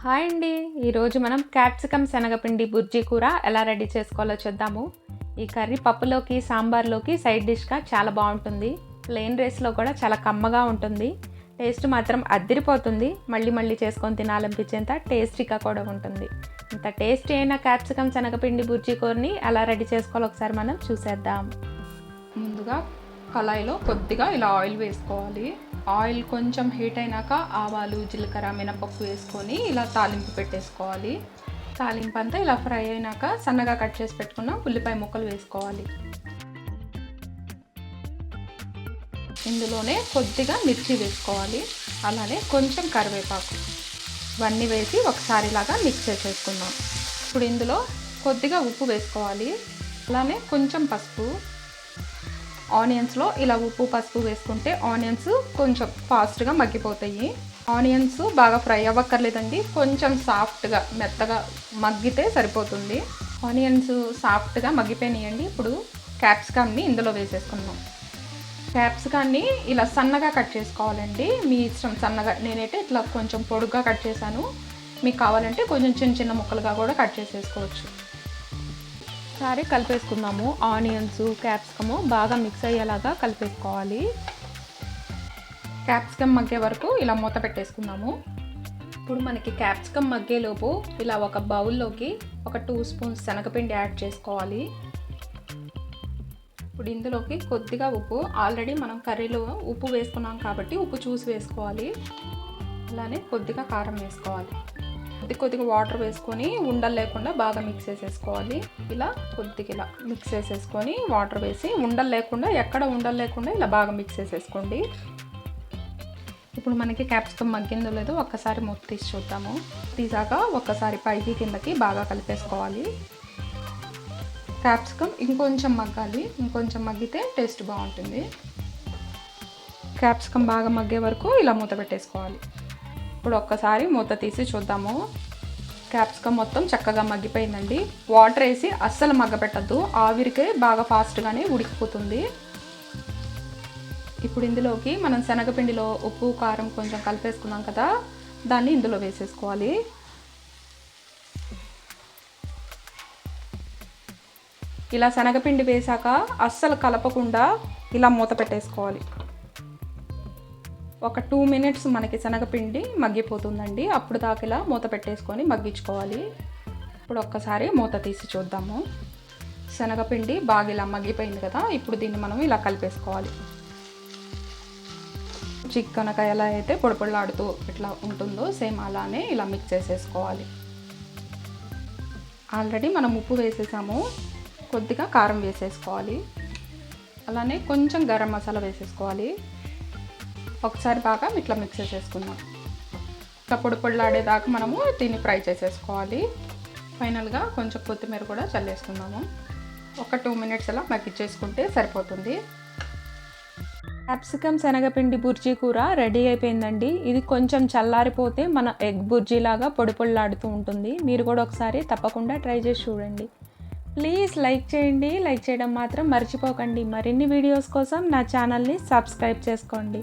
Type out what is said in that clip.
Hi అండి. ఈరోజు మనం క్యాప్సికమ్ శనగపిండి బుర్జీ కూర ఎలా రెడీ చేసుకోవాలో చూద్దాము. ఈ కర్రీ పప్పులోకి సాంబార్లోకి సైడ్ డిష్గా చాలా బాగుంటుంది. ప్లెయిన్ రైస్లో కూడా చాలా కమ్మగా ఉంటుంది. టేస్ట్ మాత్రం అద్దిరిపోతుంది. మళ్ళీ మళ్ళీ చేసుకొని తినాలనిపించేంత టేస్టీగా కూడా ఉంటుంది. ఇంత టేస్టీ అయిన క్యాప్సికమ్ శనగపిండి బుర్జీ కూరని ఎలా రెడీ చేసుకోవాలో ఒకసారి మనం చూసేద్దాం. ముందుగా కళాయిలో కొద్దిగా ఇలా ఆయిల్ వేసుకోవాలి. ఆయిల్ కొంచెం హీట్ అయినాక ఆవాలు జీలకర్ర మినపప్పు వేసుకొని ఇలా తాలింపు పెట్టేసుకోవాలి. తాలింపు అంతా ఇలా ఫ్రై అయినాక సన్నగా కట్ చేసి పెట్టుకున్న ఉల్లిపాయ ముక్కలు వేసుకోవాలి. ఇందులోనే కొద్దిగా మిర్చి వేసుకోవాలి. అలానే కొంచెం కరివేపాకు. ఇవన్నీ వేసి ఒకసారి ఇలాగా మిక్స్ చేసేసుకుందాం. ఇప్పుడు ఇందులో కొద్దిగా ఉప్పు వేసుకోవాలి. అలానే కొంచెం పసుపు. ఆనియన్స్లో ఇలా ఉప్పు పసుపు వేసుకుంటే ఆనియన్స్ కొంచెం ఫాస్ట్గా మగ్గిపోతాయి. ఆనియన్స్ బాగా ఫ్రై అవ్వక్కర్లేదండి కొంచెం సాఫ్ట్గా మెత్తగా మగ్గితే సరిపోతుంది. ఆనియన్స్ సాఫ్ట్గా మగ్గిపోయినాయండి ఇప్పుడు క్యాప్సికమ్ని ఇందులో వేసేసుకున్నాం క్యాప్సికాన్ని ఇలా సన్నగా కట్ చేసుకోవాలండి మీ ఇష్టం సన్నగా. నేనైతే ఇట్లా కొంచెం పొడుగ్గా కట్ చేశాను. మీకు కావాలంటే కొంచెం చిన్న చిన్న ముక్కలుగా కూడా కట్ చేసేసుకోవచ్చు. ఒకసారి కలిపేసుకుందాము. ఆనియన్స్ క్యాప్సికము బాగా మిక్స్ అయ్యేలాగా కలిపేసుకోవాలి. క్యాప్సికమ్ మగ్గే వరకు ఇలా మూత పెట్టేసుకుందాము. ఇప్పుడు మనకి క్యాప్సికమ్ మగ్గేలోపు ఇలా ఒక బౌల్లోకి ఒక టూ స్పూన్స్ శనగపిండి యాడ్ చేసుకోవాలి. ఇప్పుడు ఇందులోకి కొద్దిగా ఉప్పు ఆల్రెడీ మనం కర్రీలో ఉప్పు వేసుకున్నాం కాబట్టి ఉప్పు చూసి వేసుకోవాలి. అలానే కొద్దిగా కారం వేసుకోవాలి. కొద్దిగా వాటర్ వేసుకొని ఉండలు లేకుండా బాగా మిక్స్ చేసేసుకోవాలి. ఇలా కొద్దిగా ఇలా మిక్స్ చేసేసుకొని వాటర్ వేసి ఉండలు లేకుండా ఎక్కడ ఉండలు లేకుండా ఇలా బాగా మిక్స్ చేసేసుకోండి. ఇప్పుడు మనకి క్యాప్సికమ్ మగ్గిందో లేదో ఒక్కసారి మొత్తం తీసి చూద్దాము. తీసాక ఒక్కసారి పైకి కిందకి బాగా కలిపేసుకోవాలి. క్యాప్సికమ్ ఇంకొంచెం మగ్గాలి. ఇంకొంచెం మగ్గితే టేస్ట్ బాగుంటుంది. క్యాప్సికమ్ బాగా మగ్గే వరకు ఇలా మూత పెట్టేసుకోవాలి. ఇప్పుడు ఒక్కసారి మూత తీసి చూద్దాము. క్యాప్సికమ్ మొత్తం చక్కగా మగ్గిపోయిందండి. వాటర్ వేసి అస్సలు మగ్గపెట్టద్దు. ఆవిరికే బాగా ఫాస్ట్గానే ఉడికిపోతుంది. ఇప్పుడు ఇందులోకి మనం శనగపిండిలో ఉప్పు కారం కొంచెం కలిపేసుకున్నాం కదా దాన్ని ఇందులో వేసేసుకోవాలి. ఇలా శనగపిండి వేసాక అస్సలు కలపకుండా ఇలా మూత పెట్టేసుకోవాలి. ఒక టూ మినిట్స్ మనకి శనగపిండి మగ్గిపోతుందండి. అప్పుడు దాకా మూత పెట్టేసుకొని మగ్గించుకోవాలి. ఇప్పుడు ఒక్కసారి మూత తీసి చూద్దాము. శనగపిండి బాగా ఇలా మగ్గిపోయింది కదా ఇప్పుడు దీన్ని మనం ఇలా కలిపేసుకోవాలి. చిక్కనక ఎలా అయితే పొడిపొడలాడుతూ ఎట్లా ఇట్లా ఉంటుందో సేమ్ అలానే ఇలా మిక్స్ చేసేసుకోవాలి. ఆల్రెడీ మనం ఉప్పు వేసేసాము. కొద్దిగా కారం వేసేసుకోవాలి. అలానే కొంచెం గరం మసాలా వేసేసుకోవాలి. ఒకసారి బాగా ఇట్లా మిక్స్ చేసుకుందాం ఇట్లా పొడి పొడిలాడేదాకా మనము దీన్ని ఫ్రై చేసేసుకోవాలి. ఫైనల్గా కొంచెం కొత్తిమీర కూడా చల్లేసుకుందాము. ఒక టూ మినిట్స్ అలా మగ్గిచ్చేసుకుంటే సరిపోతుంది. క్యాప్సికమ్ శనగపిండి బుర్జీ కూర రెడీ అయిపోయిందండి. ఇది కొంచెం చల్లారిపోతే మన ఎగ్ బుర్జీ లాగా పొడి పొడిలాడుతూ ఉంటుంది. మీరు కూడా ఒకసారి తప్పకుండా ట్రై చేసి చూడండి. ప్లీజ్ లైక్ చేయండి. లైక్ చేయడం మాత్రం మర్చిపోకండి. మరిన్ని వీడియోస్ కోసం నా ఛానల్ని సబ్స్క్రైబ్ చేసుకోండి.